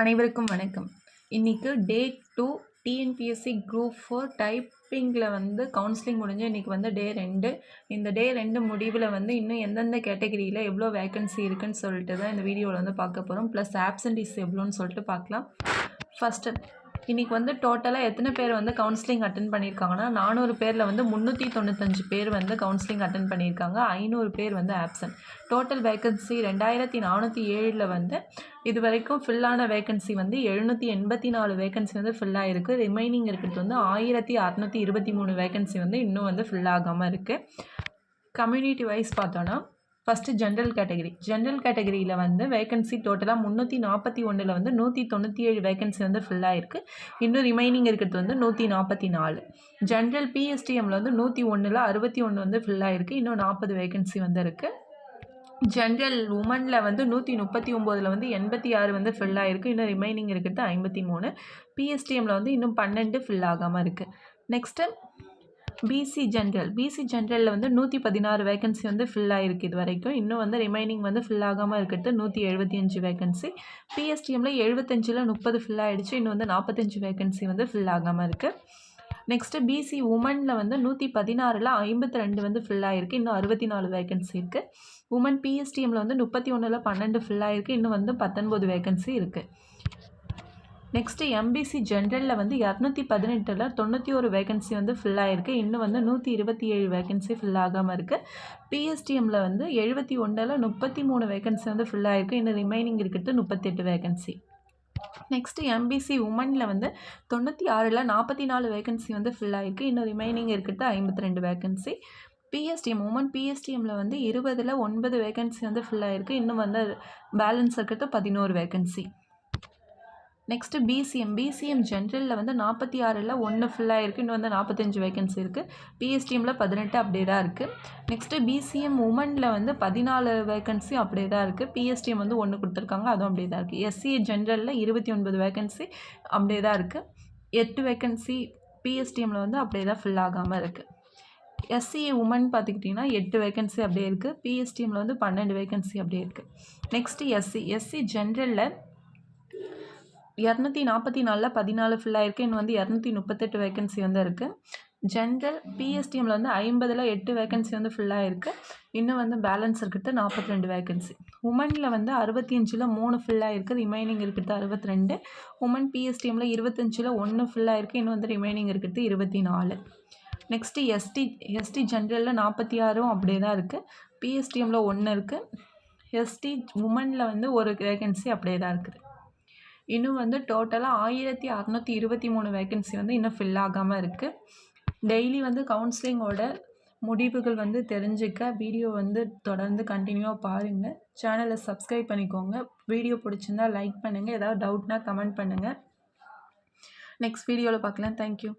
அனைவருக்கும் வணக்கம். இன்றைக்கி day two TNPSC group four டைப்பிங்கில் வந்து கவுன்சிலிங் முடிஞ்சு இன்றைக்கி வந்து டே ரெண்டு. இந்த டே ரெண்டு முடிவில் வந்து இன்னும் எந்தெந்த கேட்டகரியில் எவ்வளோ வேக்கன்சி இருக்குன்னு சொல்லிட்டு தான் இந்த வீடியோவில் வந்து பார்க்க போகிறோம் ப்ளஸ் ஆப்சன்டிஸ் எவ்வளோன்னு சொல்லிட்டு பார்க்கலாம். ஃபஸ்ட்டு இன்றைக்கி வந்து டோட்டலாக எத்தனை பேர் வந்து கவுன்சிலிங் அட்டன் பண்ணியிருக்காங்கன்னா நானூறு பேரில் வந்து முந்நூற்றி தொண்ணூத்தஞ்சு பேர் வந்து கவுன்சிலிங் அட்டன் பண்ணியிருக்காங்க. ஐநூறு பேர் வந்து ஆப்சன்ட் டோட்டல் வேக்கன்சி ரெண்டாயிரத்தி நானூற்றி ஏழில் வந்து இது வரைக்கும் ஃபில்லான வேக்கன்சி வந்து எழுநூற்றி எண்பத்தி நாலு வேக்கன்சி வந்து ஃபில் ஆகிருக்கு ரிமைனிங் இருக்கிறது வந்து ஆயிரத்தி அறநூற்றி இருபத்தி மூணு வேக்கன்சி வந்து இன்னும் வந்து ஃபில் ஆகாமல் இருக்குது கம்யூனிட்டி வைஸ் பார்த்தோன்னா ஃபஸ்ட்டு ஜென்ரல் கேட்டகரி ஜென்ரல் கேட்டகரியில் வந்து வேகன்சி டோட்டலாக முந்நூற்றி நாற்பத்தி ஒன்றில் வந்து நூற்றி தொண்ணூற்றி ஏழு வேகன்சி வந்து ஃபில் ஆகிருக்கு இன்னும் ரிமைனிங் இருக்கிறது வந்து நூற்றி நாற்பத்தி நாலு ஜென்ரல் பிஎஸ்டிஎம்மில் வந்து நூற்றி ஒன்றில் அறுபத்தி ஒன்று வந்து ஃபில் ஆகிருக்கு இன்னும் நாற்பது வேகன்சி வந்து இருக்குது ஜென்ரல் உமனில் வந்து நூற்றி முப்பத்தி ஒம்போதில் வந்து எண்பத்தி ஆறு வந்து ஃபில் ஆகிருக்கு இன்னும் ரிமைனிங் இருக்கிறது ஐம்பத்தி மூணு பிஎஸ்டிஎம்மில் வந்து இன்னும் பன்னெண்டு ஃபில் ஆகாமல் இருக்குது நெக்ஸ்ட்டு பிசி ஜென்ரல் பிசி ஜென்ரலில் வந்து நூற்றி பதினாறு வேகன்சி வந்து ஃபில் ஆகிருக்கு இது வரைக்கும். இன்னும் வந்து ரிமைனிங் வந்து ஃபில் ஆகாமல் இருக்கிறது நூற்றி எழுபத்தி அஞ்சு வேகன்சி பிஎஸ்டிஎம்மில் எழுபத்தஞ்சில் முப்பது ஃபில் ஆகிடுச்சு இன்னும் வந்து நாற்பத்தஞ்சு வேகன்சி வந்து ஃபில் ஆகாமல் இருக்குது நெக்ஸ்ட்டு பிசி உமனில் வந்து நூற்றி பதினாறில் ஐம்பத்தி ரெண்டு வந்து ஃபில் ஆகிருக்கு இன்னும் அறுபத்தி நாலு வேகன்சி இருக்குது உமன் பிஎஸ்டிஎம்மில் வந்து முப்பத்தி ஒன்றில் பன்னெண்டு ஃபில் ஆகிருக்கு இன்னும் வந்து பத்தொன்பது வேகன்சி இருக்குது நெக்ஸ்ட்டு எம்பிசி ஜென்ரலில் வந்து இரநூத்தி பதினெட்டில் தொண்ணூற்றி ஒரு வேகன்சி வந்து ஃபில் ஆகிருக்கு இன்னும் வந்து நூற்றி இருபத்தி ஏழு வேகன்சி ஃபில் ஆகாமல் இருக்குது பிஎஸ்டிஎம்மில் வந்து எழுபத்தி ஒன்றில் முப்பத்தி மூணு வேகன்சி வந்து ஃபில் ஆகிருக்கு இன்னும் ரிமைனிங் இருக்கிறது முப்பத்தெட்டு வேகன்சி நெக்ஸ்ட்டு எம்பிசி உமனில் வந்து தொண்ணூற்றி ஆறில் நாற்பத்தி நாலு வேகன்சி வந்து ஃபில் ஆகிருக்கு இன்னும் ரிமைனிங் இருக்கிறது ஐம்பத்தி ரெண்டு வேகன்சி பிஎஸ்டிஎம் உமன் பிஎஸ்டிஎம்மில் வந்து இருபதில் ஒன்பது வேகன்சி வந்து ஃபில் ஆகிருக்கு இன்னும் வந்து பேலன்ஸ் இருக்கிறது பதினோரு வேகன்சி நெக்ஸ்ட்டு பிசிஎம் பிசிஎம் ஜென்ரலில் வந்து நாற்பத்தி ஆறில் ஒன்று ஃபுல்லாக இருக்குது இன்னும் வந்து நாற்பத்தஞ்சு வேகன்சி இருக்குது பிஎஸ்டிஎம்மில் பதினெட்டு அப்படியே தான் இருக்குது நெக்ஸ்ட்டு பிசிஎம் உமனில் வந்து பதினாலு வேகன்சி அப்படியே தான் இருக்குது பிஎஸ்டிஎம் வந்து ஒன்று கொடுத்துருக்காங்க. அதுவும் அப்படியே தான் இருக்குது எஸ்சிஏ ஜென்ரலில் இருபத்தி ஒன்பது வேகன்சி அப்படியே தான் இருக்குது எட்டு வேகன்சி பிஎஸ்டிஎம்மில் வந்து அப்படியே தான் ஃபில் ஆகாமல் இருக்குது எஸ்சிஏ உமன் பார்த்துக்கிட்டிங்கன்னா எட்டு வேகன்சி அப்படியே இருக்குது பிஎஸ்டிஎம்மில் வந்து பன்னெண்டு வேகன்சி அப்படியே இருக்குது நெக்ஸ்ட்டு எஸ்சி எஸ்சி ஜென்ரலில் இரநூத்தி நாற்பத்தி நாலில் பதினாலு ஃபில் ஆயிருக்கு. இன்னும் வந்து இரநூத்தி முப்பத்தெட்டு வேகன்சி வந்து இருக்குது ஜென்ரல் பிஎஸ்டிஎம்மில் வந்து ஐம்பதில் எட்டு வேகன்சி வந்து ஃபுல்லாக இருக்குது இன்னும் வந்து பேலன்ஸ் இருக்கிறது நாற்பத்தி ரெண்டு வேகன்சி உமனில் வந்து அறுபத்தி அஞ்சில் மூணு ஃபில்லாக இருக்குது ரிமைனிங் இருக்கிறது அறுபத்தி ரெண்டு. உமன் பிஎஸ்டிஎம்மில் இருபத்தஞ்சில் ஒன்று ஃபுல்லாக இருக்குது இன்னும் வந்து ரிமைனிங் இருக்கிறது இருபத்தி நாலு. நெக்ஸ்ட்டு எஸ்டி எஸ்டி ஜென்ரலில் நாற்பத்தி ஆறும் அப்படியே தான் இருக்குது பிஎஸ்டிஎம்மில் ஒன்று இருக்குது எஸ்டி உமனில் வந்து ஒரு வேகன்சி அப்படியே தான் இருக்குது. இன்னும் வந்து டோட்டலாக ஆயிரத்தி அறநூற்றி இருபத்தி மூணு வேக்கன்சி வந்து இன்னும் ஃபில் ஆகாமல் இருக்குது டெய்லி வந்து கவுன்சிலிங்கோட முடிவுகள் வந்து தெரிஞ்சுக்க வீடியோ வந்து தொடர்ந்து கண்டினியூவாக பாருங்கள் சேனலை சப்ஸ்கிரைப் பண்ணிக்கோங்க. வீடியோ பிடிச்சிருந்தா லைக் பண்ணுங்கள் ஏதாவது டவுட்னா கமெண்ட் பண்ணுங்கள் நெக்ஸ்ட் வீடியோவில் பார்க்கலாம். தேங்க்யூ